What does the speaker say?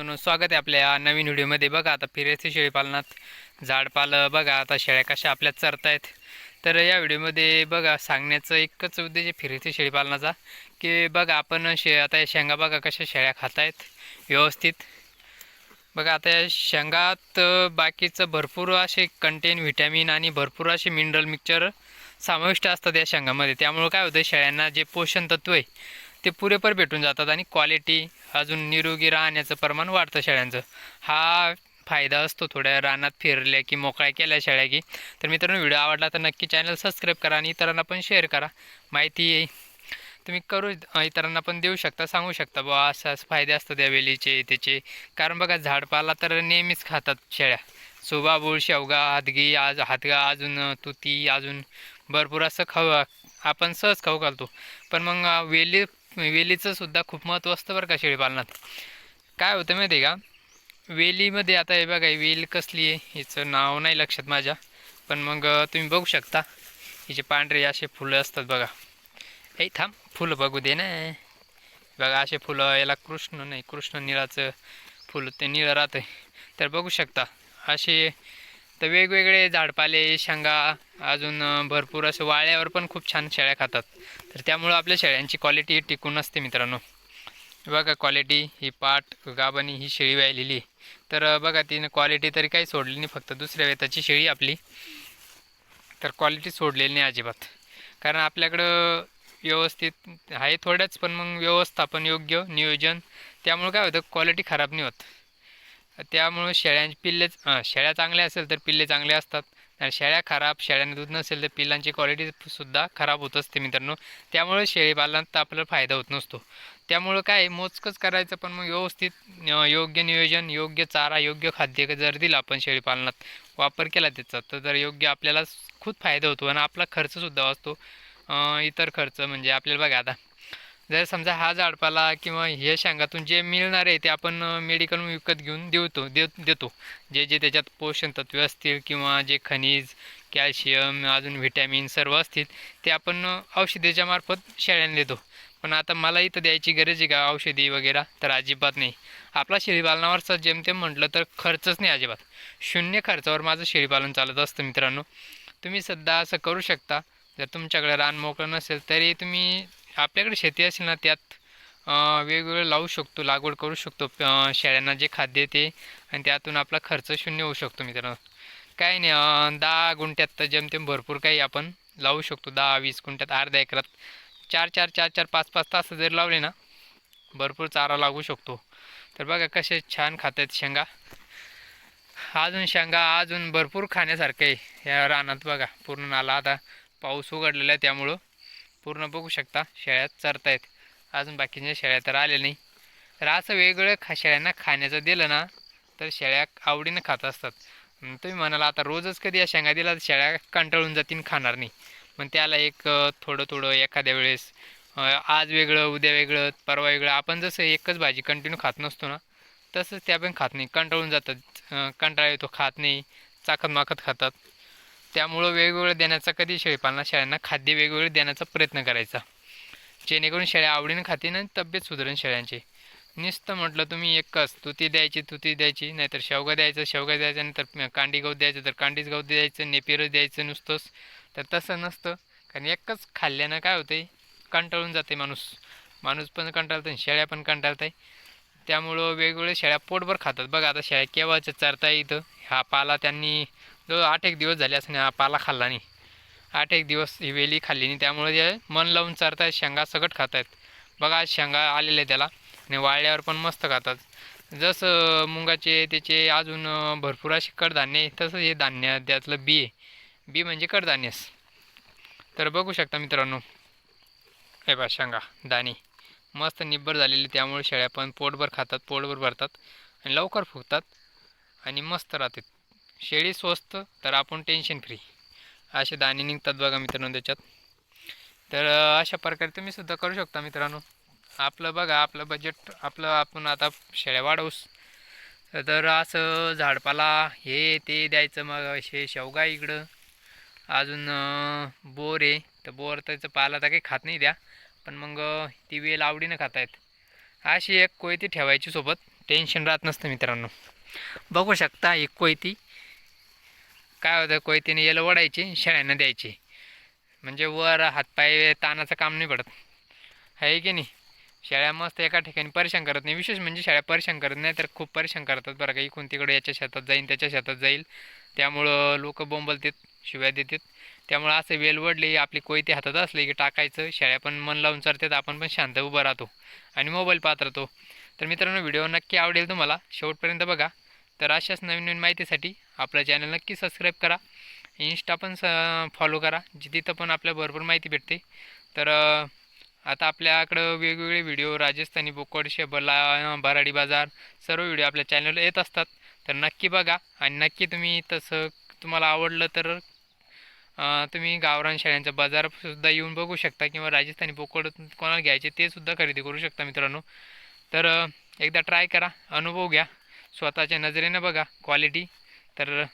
बांधून स्वागत आहे आपल्या नवीन व्हिडिओमध्ये. बघा आता फिरायचे शेळीपालनात झाडपालं बघा आता शेळ्या कशा आपल्या चरतायत. तर या व्हिडिओमध्ये बघा सांगण्याचं एकच उद्देश आहे फिरायचे शेळीपालनाचा की बघा आपण शे आता या शेंगा बघा कशा शेळ्या खातायत व्यवस्थित. बघा आता या शेंगात बाकीचं भरपूर असे कंटेन व्हिटॅमिन आणि भरपूर असे मिनरल मिक्सचर समाविष्ट असतात या शेंगामध्ये. त्यामुळं काय होतं शेळ्यांना जे पोषण तत्व आहे ते पुरेपूर भेटून जातात आणि क्वालिटी अजून निरोगी राहण्याचं प्रमाण वाढतं शेळ्यांचं. हा फायदा असतो थोड्या रानात फिरल्या की मोकळ्या केल्या शेळ्या की. तर मित्रांनो व्हिडिओ आवडला तर नक्की चॅनल सबस्क्राईब करा आणि इतरांना पण शेअर करा. माहिती तुम्ही करू इतरांना पण देऊ शकता सांगू शकता. बुवा असं असं फायदे असतात या वेलीचे त्याचे. कारण बघा झाडपाला तर नेहमीच खातात शेळ्या. सुबाबूळ शेवगा हातगी आज हातगा अजून तुती अजून भरपूर असं खाऊ आपण सहज खाऊ घालतो. पण मग वेली वेलीचं सुद्धा खूप महत्त्व असतं बरं का शेळीपालनात काय होतं माहिती आहे का? वेलीमध्ये आता हे बघा वेल कसली आहे? हिचं नाव नाही लक्षात माझ्या. पण मग तुम्ही बघू शकता. हिचे पांढरे असे फुलं असतात बघा. हे थांब. फुलं बघू दे ना. बघा असे फुलं याला कृष्ण नाही कृष्ण निळाचं फुल ते निळं राहतं तर बघू शकता. असे तर वेगवेगळे झाडपाले शेंगा अजून भरपूर असं वाळ्यावर पण खूप छान शेळ्या खातात. तर त्यामुळं आपल्या शेळ्यांची क्वालिटी टिकून असते मित्रांनो. बघा क्वालिटी ही पाट गाबानी ही शेळी वाहिलेली तर बघा तिनं क्वालिटी तरी काही सोडली नाही फक्त दुसऱ्या वेताची शेळी आपली. तर क्वालिटी सोडलेली नाही अजिबात. कारण आपल्याकडं व्यवस्थित आहे थोड्याच पण मग व्यवस्थापन योग्य नियोजन. त्यामुळं काय होतं क्वालिटी खराब नाही होत. त्यामुळं शेळ्यांची पिल्ले शेळ्या चांगल्या असेल तर पिल्ले चांगले असतात. आणि शेळ्या खराब शेळ्याने दूध नसेल तर पिल्लांची क्वालिटी सुद्धा खराब होत असते मित्रांनो. त्यामुळे शेळीपालनात आपल्याला फायदा होत नसतो. त्यामुळं काय आहे, मोजकंच करायचं पण मग व्यवस्थित योग्य नियोजन योग्य चारा योग्य खाद्य जर दिलं आपण शेळीपालनात वापर केला त्याचा तर जर योग्य आपल्याला खूप फायदा होतो आणि आपला खर्चसुद्धा वाचतो. इतर खर्च म्हणजे आपल्याला बघा आता जर समजा हा झाडपाला किंवा हे शेंगातून जे मिळणार आहे ते आपण मेडिकल विकत घेऊन देतो दे देतो. जे जे त्याच्यात पोषण तत्वे असतील किंवा जे खनिज कॅल्शियम अजून व्हिटॅमिन सर्व असतील ते आपण औषधीच्या मार्फत शेळ्यांना देतो. पण आता मला इथं द्यायची गरज आहे का औषधी वगैरे? तर अजिबात नाही. आपला शेळीपालनावरचा जेमतेम म्हटलं तर खर्चच नाही अजिबात. शून्य खर्चावर माझं शेळीपालन चालत असतं मित्रांनो. तुम्ही सध्या असं करू शकता. जर तुमच्याकडे रान मोकळं नसेल तरी तुम्ही आपल्याकडे शेती असेल ना त्यात वेगवेगळं लावू शकतो लागवड करू शकतो शेळ्यांना जे खाद्य ते आणि त्यातून आपला खर्च शून्य होऊ शकतो मित्रांनो. काय नाही दहा गुंठ्यात तर जेमतेम भरपूर काही आपण लावू शकतो दहा वीस गुंठ्यात अर्ध्या एकरात. चार चार चार चार पाच पाच तास जर लावले ना भरपूर चारा लागू शकतो. तर बघा कसे छान खातात शेंगा. अजून शेंगा अजून भरपूर खाण्यासारखं आहे या रानात बघा पूर्ण नाला आता पाऊस उघडलेला आहे त्यामुळं. पूर्ण बघू शकता शेळ्या चरतायत. अजून बाकीच्या शेळ्या तर आल्या नाही. तर असं वेगवेगळं खा शेळ्यांना खाण्याचं दिलं ना तर शेळ्या आवडीनं खात असतात. तुम्ही म्हणाला आता रोजच कधी या शेंगा दिला तर शेळ्या कंटाळून जातीन खाणार नाही. पण त्याला एक थोडं थोडं एखाद्या वेळेस आज वेगळं उद्या वेगळं परवा वेगळं आपण जसं एकच भाजी कंटिन्यू खात नसतो ना तसंच त्या पण खात नाही. कंटाळून जातात. कंटाळा येतो खात नाही. चाकत माकत खातात. त्यामुळं वेगवेगळं देण्याचा कधी शेळीपालना शेळ्यांना खाद्य वेगवेगळं देण्याचा प्रयत्न करायचा. जेणेकरून शेळ्या आवडीनं खातील आणि तब्येत सुधारेल शेळ्यांची. नुसतं म्हटलं तुम्ही एकच तुती द्यायची तुती द्यायची नाहीतर शेवगा द्यायचं शेवगा द्यायचं नंतर कांडी गहू द्यायचं तर कांडीच गहू द्यायचं नेपिरच द्यायचं नुसतंच. तर तसं नसतं. कारण एकच खाल्ल्यानं काय होतंय? कंटाळून जाते माणूस. माणूस पण कंटाळतं आणि शेळ्या पण कंटाळत आहे त्यामुळं वेगवेगळ्या शेळ्या पोटभर खातात. बघा आता शेळ्या केव्हाच्या चरता इथं? हा पाला त्यांनी जो आठ एक दिवस झाले असं पाला खाल्ला नाही. आठ एक दिवस ही वेली खाल्ली नाही त्यामुळे ते मन लावून चरतायत शेंगा सगट खात आहेत बघा आज शेंगा आलेले त्याला आणि वाळल्यावर पण मस्त खातात. जसं मुंगाचे त्याचे अजून भरपूर असे कडधान्य आहे तसं हे धान्य त्यातलं बी आहे. बी म्हणजे कडधान्यच. तर बघू शकता मित्रांनो हे बा शेंगा दाणे. मस्त निब्बर झालेली त्यामुळे शेळ्या पण पोटभर खातात पोटभर भरतात आणि लवकर फुगतात आणि मस्त राहतात. शेळी स्वस्त तर आपण टेन्शन फ्री असे दाणे निघतात बघा मित्रांनो त्याच्यात. तर अशा प्रकारे तुम्ही सुद्धा करू शकता मित्रांनो. आपलं बघा आपलं बजेट आपलं आपण आता शेळ्या वाढवूस. तर असं झाडपाला हे ते द्यायचं मग असे शेवगा इकडं. अजून बोर आहे. तर बोर त्याचं पाला तर काही खात नाही द्या. पण मग ती वेल आवडीनं खातायत. अशी एक कोयती ठेवायची सोबत. टेन्शन राहत नसतं मित्रांनो. बघू शकता एक कोयती. काय होतं कोयतीने याला ओढायची शेळ्यांना द्यायची. म्हणजे वर हातपाय ताणाचं काम नाही पडत. आहे की नाही? शेळ्या मस्त एका ठिकाणी परेशान करत नाही. विशेष म्हणजे शेळ्या परेशान करत नाही तर खूप परेशान करतात बरं का. इकून तिकडे याच्या शेतात जाईन त्याच्या शेतात जाईल. त्यामुळं लोक बोंबलतात शिव्या देतात. त्यामुळं असं वेल वडली आपली कोयती हातात असली की टाकायचं. शेळ्या पण मन लावून चरतात आपण पण शांत उभं राहतो आणि मोबाईल पाहत राहतो. तर मित्रांनो व्हिडिओ नक्की आवडेल तुम्हाला. शेवटपर्यंत बघा. तर अशाच नवीन नवीन माहितीसाठी आपलं चॅनल नक्की सबस्क्राईब करा. इन्स्टा पण स फॉलो करा. जी तिथं पण आपल्या भरपूर माहिती भेटते. तर आता आपल्याकडं वेगवेगळे व्हिडिओ राजस्थानी बोकड शेबला बराडी बाजार सर्व व्हिडिओ आपल्या चॅनलवर येत असतात. तर नक्की बघा आणि नक्की तुम्ही तसं तुम्हाला आवडलं तर तुम्ही गावरान शाळांचा बाजारसुद्धा येऊन बघू शकता किंवा राजस्थानी बोकड कोणाला घ्यायचे ते सुद्धा खरेदी करू शकता मित्रांनो. तर एकदा ट्राय करा अनुभव घ्या. स्वतःच्या नजरेनं बघा क्वालिटी तर